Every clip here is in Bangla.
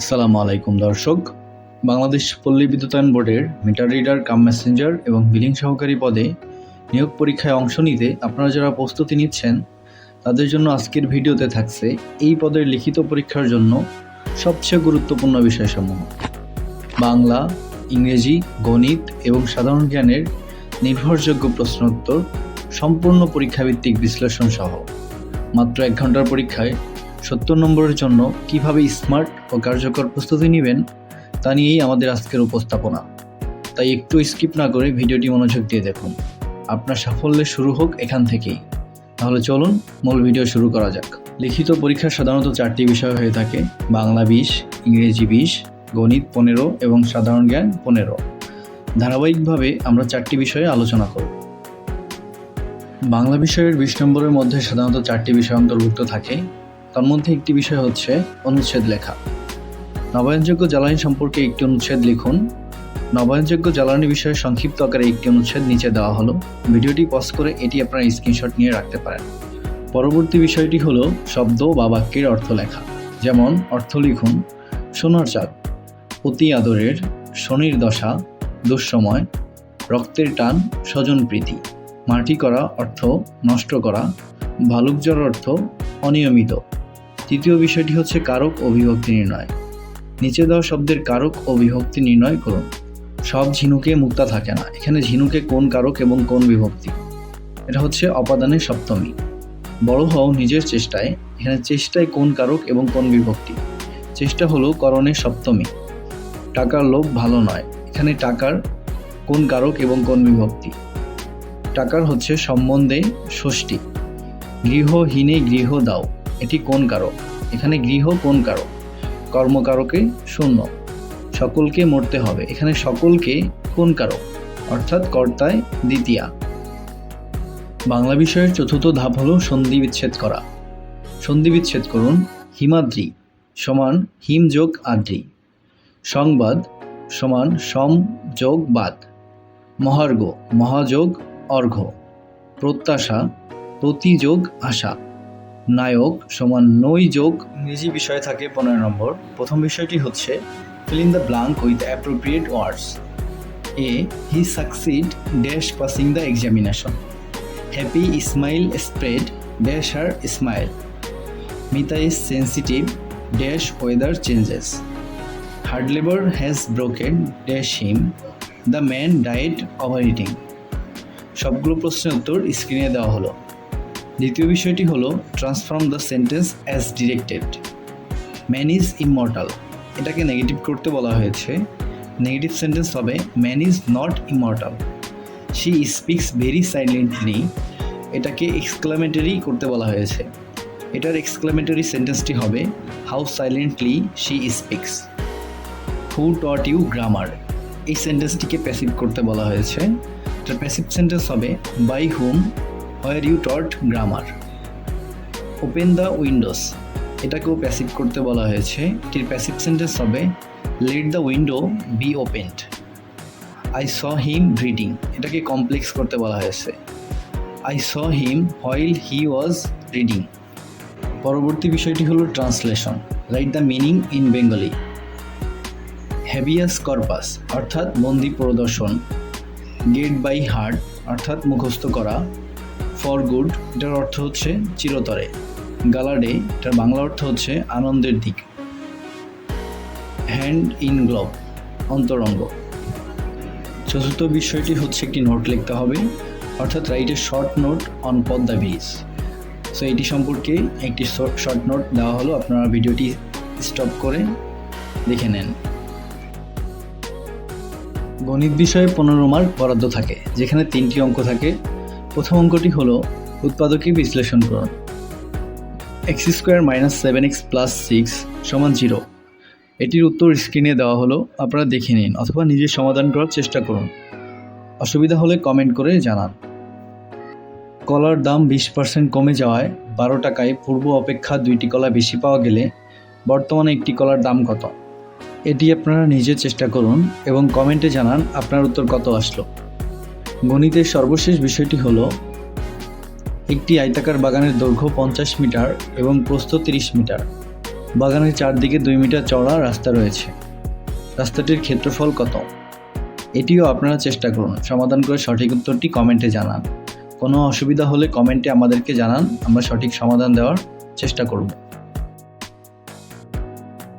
আসসালামু আলাইকুম, দর্শক। বাংলাদেশ পল্লী বিদ্যুতায়ন বোর্ডের মিটার রিডার কাম মেসেঞ্জার এবং বিলিং সহকারী পদে নিয়োগ পরীক্ষায় অংশ নিতে আপনারা যারা প্রস্তুতি নিচ্ছেন, তাদের জন্য আজকের ভিডিওতে থাকছে এই পদের লিখিত পরীক্ষার জন্য সবচেয়ে গুরুত্বপূর্ণ বিষয়সমূহ। বাংলা, ইংরেজি, গণিত এবং সাধারণ জ্ঞানের নির্ভরযোগ্য প্রশ্নোত্তর, সম্পূর্ণ পরীক্ষাভিত্তিক বিশ্লেষণ সহ মাত্র এক ঘণ্টার পরীক্ষায় সত্তর নম্বরের জন্য কীভাবে স্মার্ট ও কার্যকর প্রস্তুতি নেবেন, তা নিয়েই আমাদের আজকের উপস্থাপনা। তাই একটু স্কিপ না করে ভিডিওটি মনোযোগ দিয়ে দেখুন। আপনার সাফল্যের শুরু হোক এখান থেকেই। তাহলে চলুন মূল ভিডিও শুরু করা যাক। লিখিত পরীক্ষা সাধারণত চারটি বিষয় হয়ে থাকে। বাংলা বিশ, ইংরেজি বিশ, গণিত পনেরো এবং সাধারণ জ্ঞান পনেরো। ধারাবাহিকভাবে আমরা চারটি বিষয়ে আলোচনা করব। বাংলা বিষয়ের বিশ নম্বরের মধ্যে সাধারণত চারটি বিষয় অন্তর্ভুক্ত থাকে। তার মধ্যে একটি বিষয় হচ্ছে অনুচ্ছেদ লেখা। নবায়নযোগ্য জ্বালানি সম্পর্কে একটি অনুচ্ছেদ লিখুন। নবায়নযোগ্য জ্বালানি বিষয়ে সংক্ষিপ্ত আকারে একটি অনুচ্ছেদ নিচে দেওয়া হলো। ভিডিওটি পজ করে এটি আপনার স্ক্রিনশট নিয়ে রাখতে পারেন। পরবর্তী বিষয়টি হলো শব্দ বা বাক্যের অর্থ লেখা। যেমন, অর্থ লিখুন, সোনার চাঁদ, অতি আদরের, শনির দশা, দুঃসময়, রক্তের টান, স্বজন প্রীতি, মাটি করা অর্থ নষ্ট করা, ভালুক জ্বর অর্থ অনিয়মিত। তৃতীয় বিষয়টি হচ্ছে কারক ও বিভক্তি নির্ণয়। নিচে দেওয়া শব্দের কারক ও বিভক্তি নির্ণয় করুন। সব ঝিনুকে মুক্তা থাকে না। এখানে ঝিনুকে কোন কারক এবং কোন বিভক্তি? এটা হচ্ছে অপাদানের সপ্তমী। বড় হও নিজের চেষ্টায়। এখানে চেষ্টায় কোন কারক এবং কোন বিভক্তি? চেষ্টা হলো করণের সপ্তমী। টাকার লোভ ভালো নয়। এখানে টাকার কোন কারক এবং কোন বিভক্তি? টাকার হচ্ছে সম্বন্ধে ষষ্ঠী। গৃহহীনে গৃহ দাও। এটি কোন কারক? এখানে গৃহ কোন কারক? কর্মকারকে শূন্য। সকলকে মরতে হবে। এখানে সকলকে কোন কারক? অর্থাৎ কর্তায় দ্বিতীয়া। বাংলা বিষয়ের চতুর্থ ধাপ হলো সন্ধি বিচ্ছেদ করা। সন্ধি বিচ্ছেদ করুন হিমাদ্রি সমান হিম যোগ আদ্রি। সংবাদ সমান সম যোগ বাদ। মহার্ঘ মহাযোগ অর্ঘ। প্রত্যাশা প্রতিযোগ আশা। নায়ক সমান নই যোগ ইংরেজি বিষয় থাকে পনেরো নম্বর। প্রথম বিষয়টি হচ্ছে fill in the blank with appropriate words a he succeed dash passing the examination happy smile spread dash her smile Mita is sensitive dash weather changes hard labour has broken dash him the man diet over eating সবগুলো প্রশ্নের উত্তর স্ক্রিনে দেওয়া হলো। দ্বিতীয় বিষয়টি হলো transform the sentence as directed man is immortal এটাকে নেগেটিভ করতে বলা হয়েছে। নেগেটিভ সেন্টেন্স হবে man is not immortal she speaks very silently এটাকে এক্সক্লামেটারি করতে বলা হয়েছে। এটার এক্সক্লামেটারি সেন্টেন্সটি হবে how silently she speaks who taught you grammar এই সেন্টেন্সটিকে প্যাসিভ করতে বলা হয়েছে। এটার প্যাসিভ সেন্টেন্স হবে by whom were you taught grammar open the windows এটাকেও প্যাসিভ করতে বলা হয়েছে। এটির প্যাসিভ সেন্টেন্স হবে let the window be opened I saw him reading এটাকে কমপ্লেক্স করতে বলা হয়েছে। I saw him while he was reading পরবর্তী বিষয়টি হলো translation write the meaning in Bengali habeas corpus অর্থাৎ বন্দি প্রদর্শন। গেট বাই হার্ট অর্থাৎ মুখস্থ করা। ফর গুড এটার অর্থ হচ্ছে চিরতরে। গালাডে এটার বাংলা অর্থ হচ্ছে আনন্দের দিক। হ্যান্ড ইন গ্লোভ অন্তরঙ্গ। চতুর্থ বিষয়টি হচ্ছে একটি নোট লিখতে হবে, অর্থাৎ write a short note on Padma bridge so এটি সম্পর্কে একটি শর্ট নোট দেওয়া হলো, আপনারা ভিডিওটি স্টপ করে দেখে নেন। গণিত বিষয়ে পনেরো মার্ক বরাদ্দ থাকে, যেখানে তিনটি অঙ্ক থাকে। প্রথম অঙ্কটি হলো উৎপাদকে বিশ্লেষণ করুন x square minus seven x plus six সমান জিরো এটির উত্তর স্ক্রিনে দেওয়া হলো, আপনারা দেখে নিন অথবা নিজে সমাধান করার চেষ্টা করুন। অসুবিধা হলে কমেন্ট করে জানান। কলার দাম বিশ পার্সেন্ট কমে যাওয়ায় বারো টাকায় পূর্ব অপেক্ষা দুইটি কলা বেশি পাওয়া গেলে বর্তমানে একটি কলার দাম কত? এটি আপনারা নিজে চেষ্টা করুন এবং কমেন্টে জানান আপনার উত্তর কত আসলো। গণিতের সর্বশেষ বিষয়টি হল, একটি আয়তাকার বাগানের দৈর্ঘ্য পঞ্চাশ মিটার এবং প্রস্থ তিরিশ মিটার। বাগানের চারদিকে দুই মিটার চওড়া রাস্তা রয়েছে। রাস্তাটির ক্ষেত্রফল কত? এটিও আপনারা চেষ্টা করুন। সমাধান করে সঠিক উত্তরটি কমেন্টে জানান। কোনো অসুবিধা হলে কমেন্টে আমাদেরকে জানান। আমরা সঠিক সমাধান দেওয়ার চেষ্টা করব।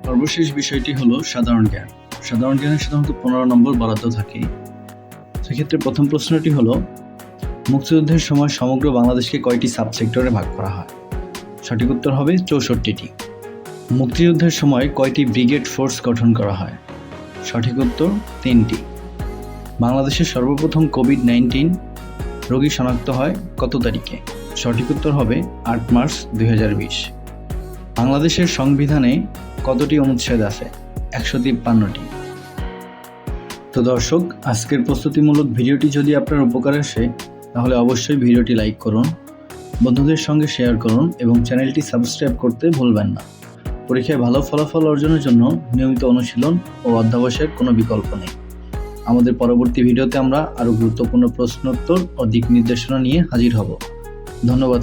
সর্বশেষ বিষয়টি হলো সাধারণ জ্ঞান। সাধারণ জ্ঞানে সাধারণত পনেরো নম্বর বরাদ্দ থাকে। সেক্ষেত্রে প্রথম প্রশ্নটি হলো, মুক্তিযুদ্ধের সময় সমগ্র বাংলাদেশকে কয়টি সাবসেক্টরে ভাগ করা হয়? সঠিক উত্তর হবে চৌষট্টিটি। মুক্তিযুদ্ধের সময় কয়টি ব্রিগেড ফোর্স গঠন করা হয়? সঠিক উত্তর তিনটি। বাংলাদেশের সর্বপ্রথম কোভিড নাইন্টিন রোগী শনাক্ত হয় কত তারিখে? সঠিক উত্তর হবে আট মার্চ দু হাজার বিশ। বাংলাদেশের সংবিধানে কতটি অনুচ্ছেদ আছে? একশো তিপ্পান্নটি। তো দর্শক, আজকের প্রস্তুতিমূলক ভিডিওটি যদি আপনার উপকার আসে, তাহলে অবশ্যই ভিডিওটি লাইক করুন, বন্ধুদের সঙ্গে শেয়ার করুন এবং চ্যানেলটি সাবস্ক্রাইব করতে ভুলবেন না। পরীক্ষায় ভালো ফলাফল অর্জনের জন্য নিয়মিত অনুশীলন ও অধ্যাবসায়ের কোনো বিকল্প নেই। আমাদের পরবর্তী ভিডিওতে আমরা আরও গুরুত্বপূর্ণ প্রশ্নোত্তর ও দিক নির্দেশনা নিয়ে হাজির হব। ধন্যবাদ